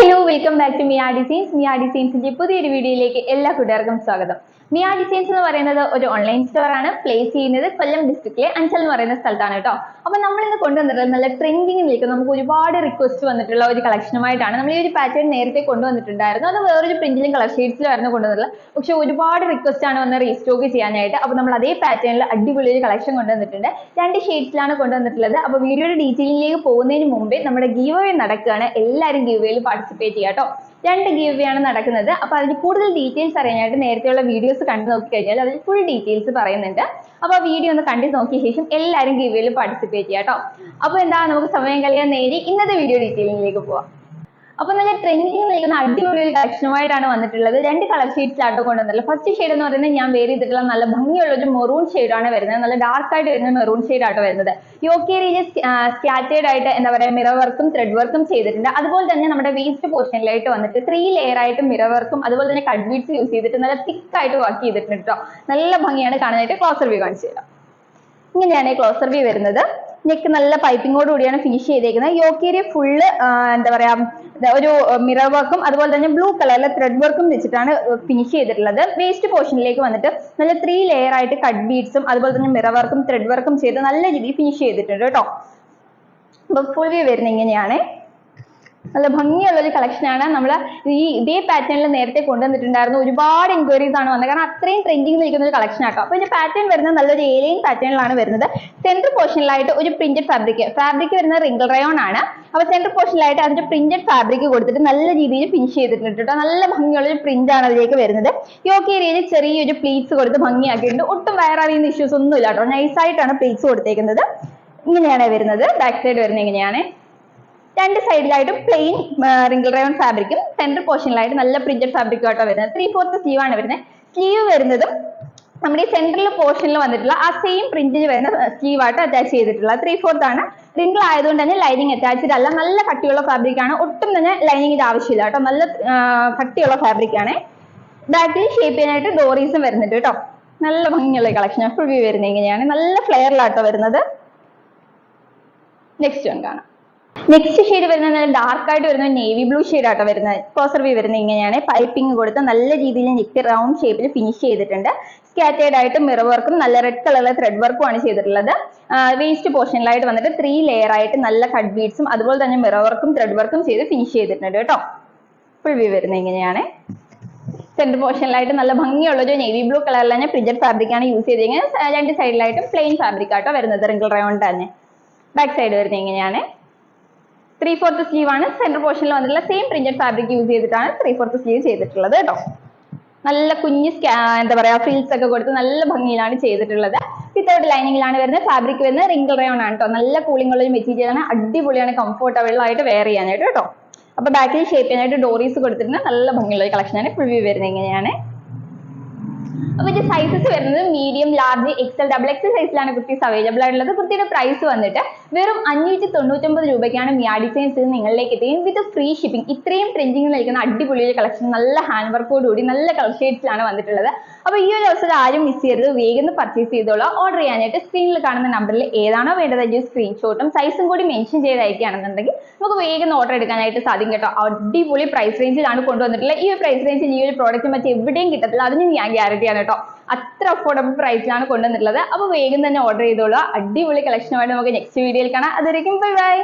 Hello welcome back to Miya designs Miya ഡിസൈൻസിന്റെ പുതിയൊരു വീഡിയോയിലേക്ക് എല്ലാ കൂട്ടുകാർക്കും സ്വാഗതം. മിയാ ഡിസൈൻസ് എന്ന് പറയുന്നത് ഒരു ഓൺലൈൻ സ്റ്റോർ ആണ്. പ്ലേസ് ചെയ്യുന്നത് കൊല്ലം ഡിസ്ട്രിക്റ്റിലെ അഞ്ചൽ എന്ന് പറയുന്ന സ്ഥലത്താണ് കേട്ടോ. അപ്പൊ നമ്മൾ ഇന്ന് കൊണ്ടുവന്നിട്ടുള്ളത് നല്ല ട്രെൻഡിങ് നിൽക്കുന്ന നമുക്ക് ഒരുപാട് റിക്വസ്റ്റ് വന്നിട്ടുള്ള ഒരു കളക്ഷനുമായിട്ടാണ് നമ്മൾ ഈ ഒരു പാറ്റേൺ നേരത്തെ കൊണ്ടുവന്നിട്ടുണ്ടായിരുന്നു. അത് വേറൊരു പ്രിന്റിലും കളർ ഷെയ്ഡ്സിലായിരുന്നു കൊണ്ടുവന്നിട്ടുള്ളത്. പക്ഷെ ഒരുപാട് റിക്വസ്റ്റ് ആണ് വന്ന് റീസ്റ്റോക്ക് ചെയ്യാനായിട്ട്. അപ്പൊ നമ്മൾ അതേ പാറ്റേണിൽ അടിപൊളി ഒരു കളക്ഷൻ കൊണ്ടുവന്നിട്ടുണ്ട്. രണ്ട് ഷീറ്റ്സിലാണ് കൊണ്ടുവന്നിട്ടുള്ളത്. അപ്പൊ വീഡിയോയുടെ ഡീറ്റെയിലിംഗിലേക്ക് പോകുന്നതിന് മുമ്പേ നമ്മുടെ ഗീവ് നടക്കുകയാണ്. എല്ലാവരും ഗീവ് പാർട്ടിസിപ്പേറ്റ് ചെയ്യാം കേട്ടോ. രണ്ട് ഗീവ് ആണ് നടക്കുന്നത്. അപ്പൊ അതിന് കൂടുതൽ ഡീറ്റെയിൽസ് അറിയാനായിട്ട് നേരത്തെയുള്ള വീഡിയോസ് കണ്ടു നോക്കി കഴിഞ്ഞാൽ അതിൽ ഫുൾ ഡീറ്റെയിൽസ് പറയുന്നുണ്ട്. അപ്പൊ ആ വീഡിയോ ഒന്ന് കണ്ടു നോക്കിയ ശേഷം എല്ലാവരും ഗീവ് വേയിൽ പാർട്ടിസിപ്പേറ്റ് ചെയ്യാം കേട്ടോ അപ്പൊ എന്താ? നമുക്ക് സമയം കളയാൻ നേരി. ഇന്നത്തെ വീഡിയോ ഡീറ്റെയിലിംഗിലേക്ക് പോവാം. അപ്പൊ നല്ല ട്രെൻഡിങ് നിൽക്കുന്ന അടിപൊളി ഒരു കളക്ഷനുമായിട്ടാണ് വന്നിട്ടുള്ളത്. രണ്ട് കളർ ആട്ടോ കൊണ്ടുവന്നിട്ടുള്ളത്. ഫസ്റ്റ് ഷെയ്ഡ് എന്ന് പറയുന്നത് ഞാൻ വേറെ ചെയ്തിട്ടുള്ള നല്ല ഭംഗിയുള്ള ഒരു മെറൂൺ ആണ് വരുന്നത്. നല്ല ഡാർക്ക് ആയിട്ട് വരുന്ന മെറൂൺ ആട്ടോ വരുന്നത്. യോക്കി റീജ് സ്കാറ്റേഡ് ആയിട്ട് എന്താ പറയുക മിറർ വർക്കും ത്രെഡ് വർക്കും ചെയ്തിട്ടുണ്ട്. അതുപോലെ തന്നെ നമ്മുടെ വേസ്റ്റ് പോർഷനിലായിട്ട് വന്നിട്ട് ത്രീ ലെയർ ആയിട്ട് മിറർ വർക്കും അതുപോലെ തന്നെ കട്ട് യൂസ് ചെയ്തിട്ട് നല്ല തിക്ക് ആയിട്ട് വർക്ക് ചെയ്തിട്ടുണ്ട് കേട്ടോ നല്ല ഭംഗിയാണ് കാണാനായിട്ട് ക്ലോസർ വ്യൂ കാണിച്ചു തരാം. ഇങ്ങനെയാണ് ക്ലോസർ വ്യൂ വരുന്നത്. നെക്ക് നല്ല പൈപ്പിങ്ങോട് കൂടിയാണ് ഫിനിഷ് ചെയ്തേക്കുന്നത്. യോക്കേരിയ ഫുള്ള് എന്താ പറയാ ഒരു മിറർ വർക്കും അതുപോലെ തന്നെ ബ്ലൂ കളറിലെ ത്രെഡ് വർക്കും വെച്ചിട്ടാണ് ഫിനിഷ് ചെയ്തിട്ടുള്ളത്. വേസ്റ്റ് പോർഷനിലേക്ക് വന്നിട്ട് നല്ല ത്രീ ലെയർ ആയിട്ട് കട്ട് ബീഡ്സും അതുപോലെ തന്നെ മിറർ വർക്കും ത്രെഡ് വർക്കും ചെയ്ത് നല്ല രീതിയിൽ ഫിനിഷ് ചെയ്തിട്ടുണ്ട് കേട്ടോ. അപ്പൊ ഫുൾ വ്യൂ വരുന്നത് ഇങ്ങനെയാണ്. നല്ല ഭംഗിയുള്ള ഒരു കളക്ഷനാണ് നമ്മൾ ഈ ഇതേ പാറ്റേണിൽ നേരത്തെ കൊണ്ടുവന്നിട്ടുണ്ടായിരുന്നു ഒരുപാട് എൻക്വയറീസ് ആണ് വന്നത്. കാരണം അത്രയും ട്രെൻഡിങ് നിൽക്കുന്ന ഒരു കളക്ഷൻ ആക്കാം. അപ്പൊ ഇതിന്റെ പാറ്റേൺ വരുന്നത് നല്ലൊരു ഏലിയൻ പാറ്റേണിലാണ് വരുന്നത്. സെന്റർ പോർഷനിലായിട്ട് ഒരു പ്രിന്റഡ് ഫാബ്രിക് ഫാബ്രിക് വരുന്നത് റിങ്കിൾ റയോൺ ആണ്. അപ്പൊ സെന്റർ പോർഷനിലായിട്ട് അതിന്റെ പ്രിന്റഡ് ഫാബ്രിക് കൊടുത്തിട്ട് നല്ല രീതിയിൽ ഫിനിഷ് ചെയ്തിട്ടുണ്ട് കേട്ടോ. നല്ല ഭംഗിയുള്ള ഒരു പ്രിന്റ് ആണ് അതിലേക്ക് വരുന്നത്. യോക്ക് ഏരിയയിൽ ചെറിയൊരു പ്ലീറ്റ്സ് കൊടുത്ത് ഭംഗിയാക്കിയിട്ടുണ്ട്. ഒട്ടും വയററിയുന്ന ഇഷ്യൂസ് ഒന്നും ഇല്ല കേട്ടോ. നൈസായിട്ടാണ് പ്ലീറ്റ്സ് കൊടുത്തേക്കുന്നത്. ഇങ്ങനെയാണ് വരുന്നത്. ബാക്ക് സൈഡ് വരുന്നത് ഇങ്ങനെയാണ്. രണ്ട് സൈഡിലായിട്ടും പ്ലെയിൻ റിങ്കിൾ റയോൺ ഫാബ്രിക്കും സെന്റർ പോർഷനിലായിട്ട് നല്ല പ്രിന്റഡ് ഫാബ്രിക്കും ആയിട്ടോ വരുന്നത്. ത്രീ ഫോർത്ത് സ്ലീവ് ആണ് വരുന്നത്. സ്ലീവ് വരുന്നതും നമ്മുടെ ഈ സെൻട്രൽ പോർഷനിൽ വന്നിട്ടുള്ള ആ സെയിം പ്രിന്റിന് വരുന്ന സ്ലീവ് ആയിട്ട് അറ്റാച്ച് ചെയ്തിട്ടുള്ള ത്രീ ഫോർത്ത് ആണ്. റിങ്കിൾ ആയതുകൊണ്ട് തന്നെ ലൈനിങ് അറ്റാച്ച്ഡ് അല്ല നല്ല കട്ടിയുള്ള ഫാബ്രിക് ഒട്ടും തന്നെ ലൈനിങ്ങിന്റെ ആവശ്യമില്ല കേട്ടോ. നല്ല കട്ടിയുള്ള ഫാബ്രിക് ആണ്. ബാക്കിൽ ഷേപ്പ് ചെയ്യാനായിട്ട് ഡോറീസും വരുന്നുണ്ട് കേട്ടോ. നല്ല ഭംഗിയുള്ള കളക്ഷൻ ഫുൾ വ്യൂ വരുന്നത് ഇങ്ങനെയാണ്. നല്ല ഫ്ലെയറിലാട്ടോ വരുന്നത്. നെക്സ്റ്റ് വൺ കാണാം. നെക്സ്റ്റ് ഷെയ്ഡ് വരുന്നത് ഡാർക്ക് ആയിട്ട് വരുന്ന നേവി ബ്ലൂ ഷെയ്ഡ് ആട്ടോ വരുന്നത്. ക്ലോസർ വ്യൂ വരുന്നത് ഇങ്ങനെയാണ്. പൈപ്പിംഗ് കൊടുത്ത് നല്ല രീതിയിൽ നെക്ക് റൗണ്ട് ഷേപ്പിൽ ഫിനിഷ് ചെയ്തിട്ടുണ്ട്. സ്കാറ്റേഡ് ആയിട്ട് മിറർ വർക്കും നല്ല റെഡ് കളറിലെ ത്രെഡ് വർക്കും ആണ് ചെയ്തിട്ടുള്ളത്. വേസ്റ്റ് പോർഷനിലായിട്ട് വന്നിട്ട് ത്രീ ലെയർ ആയിട്ട് നല്ല കട്ട് ബീഡ്സും അതുപോലെ തന്നെ മിറർ വർക്കും ത്രെഡ് വർക്കും ചെയ്ത് ഫിനിഷ് ചെയ്തിട്ടുണ്ട് കേട്ടോ. ഫുൾ വ്യൂ വരുന്നത് ഇങ്ങനെയാണ്. സെന്റർ പോർഷനിലായിട്ട് നല്ല ഭംഗിയുള്ള ഒരു നേവി ബ്ലൂ കളറിൽ തന്നെ പ്രിന്റഡ് ഫാബ്രിക് ആണ് യൂസ് ചെയ്തിരിക്കുന്നത്. രണ്ട് സൈഡിലായിട്ടും പ്ലെയിൻ ഫാബ്രിക് ആട്ടോ വരുന്നത്. റിങ്കിൾ റൗണ്ട് തന്നെ. ബാക്ക് സൈഡ് വരുന്നത് ഇങ്ങനെയാണ്. ത്രീ ഫോർത്ത് സ്ലീവ് ആണ് സെന്റർ പോർഷനിൽ വന്നിട്ടുള്ള സെയിം പ്രിന്റഡ് ഫാബ്രിക് യൂസ് ചെയ്തിട്ടാണ് ത്രീ ഫോർത്ത് സ്ലീവ് ചെയ്തിട്ടുള്ളത് കേട്ടോ. നല്ല കുഞ്ഞ് എന്താ പറയാ ഫ്രിൽസ് ഒക്കെ കൊടുത്ത് നല്ല ഭംഗിയിലാണ് ചെയ്തിട്ടുള്ളത്. വിത്തൗട്ട് ലൈനിങ്ങിലാണ് വരുന്നത്. ഫാബ്രിക് വരുന്നത് റിങ്കിൾ റയോൺ ആണ് കേട്ടോ. നല്ല കൂളിംഗ് ഉള്ള ഒരു മെറ്റീരിയൽ ആണ്. അടിപൊളിയാണ് കംഫർട്ടബിൾ ആയിട്ട് വെയർ ചെയ്യാനായിട്ട് കേട്ടോ. അപ്പൊ ബാക്കിൽ ഷേപ്പ് ചെയ്യാനായിട്ട് ഡോറീസ് കൊടുത്തിട്ടുണ്ട്. നല്ല ഭംഗിയുള്ള ഒരു കളക്ഷൻ ആണ്. ഫുൾ വ്യൂ വരുന്നത് ഇങ്ങനെയാണ്. ഇതിന്റെ സൈസസ് വരുന്നത് medium large XL double XL സൈസിലാണ് കുർത്തീസ് അവൈലബിൾ ആയിട്ടുള്ളത്. കുർത്തിയുടെ പ്രൈസ് വന്നിട്ട് വെറും അഞ്ഞൂറ്റി തൊണ്ണൂറ്റൊമ്പത് രൂപയ്ക്കാണ് മിയാ ഡിസൈൻസ് നിങ്ങളിലേക്ക് എത്തുകയും വിത്ത് ഫ്രീ ഷിപ്പിംഗ് ഇത്രയും ട്രെൻഡിങ് നിൽക്കുന്ന അടിപൊളി ഒരു കളക്ഷൻ നല്ല ഹാൻഡ് വർക്കോടുകൂടി നല്ല കളർ ഷെയ്ഡ്സിലാണ് വന്നിട്ടുള്ളത്. അപ്പൊ ഈ ഒരു അവസരം ആരും മിസ് ചെയ്യരുത്. വേഗം പർച്ചേസ് ചെയ്തോളൂ. ഓർഡർ ചെയ്യാനായിട്ട് സ്ക്രീനിൽ കാണുന്ന നമ്പറിൽ ഏതാണോ വേണ്ടത് അതിന്റെ സ്ക്രീൻഷോട്ടും സൈസും കൂടി മെൻഷൻ ചെയ്ത് അയക്കുകയാണെന്നുണ്ടെങ്കിൽ നമുക്ക് വേഗം ഓർഡർ എടുക്കാനായിട്ട് സാധിക്കും കേട്ടോ. അടിപൊളി പ്രൈസ് റേഞ്ചിലാണ് കൊണ്ടുവന്നിട്ടുള്ളത്. ഈ ഒരു പ്രൈസ് റേഞ്ചിൽ ഈ ഒരു പ്രോഡക്റ്റ് മറ്റ് എവിടെയും കിട്ടത്തില്ല. അതിന് ഞാൻ ഗ്യാരണ്ടി ആണ് കേട്ടോ. അത്ര അഫോർഡബിൾ പ്രൈസിലാണ് കൊണ്ടുവന്നിട്ടുള്ളത്. അപ്പോൾ വേഗം തന്നെ ഓർഡർ ചെയ്തോളൂ. അടിപൊളി കളക്ഷനുമായിട്ട് നമുക്ക് നെക്സ്റ്റ് വീഡിയോയിൽ കാണാം. അതുവരെയും ബൈ ബൈ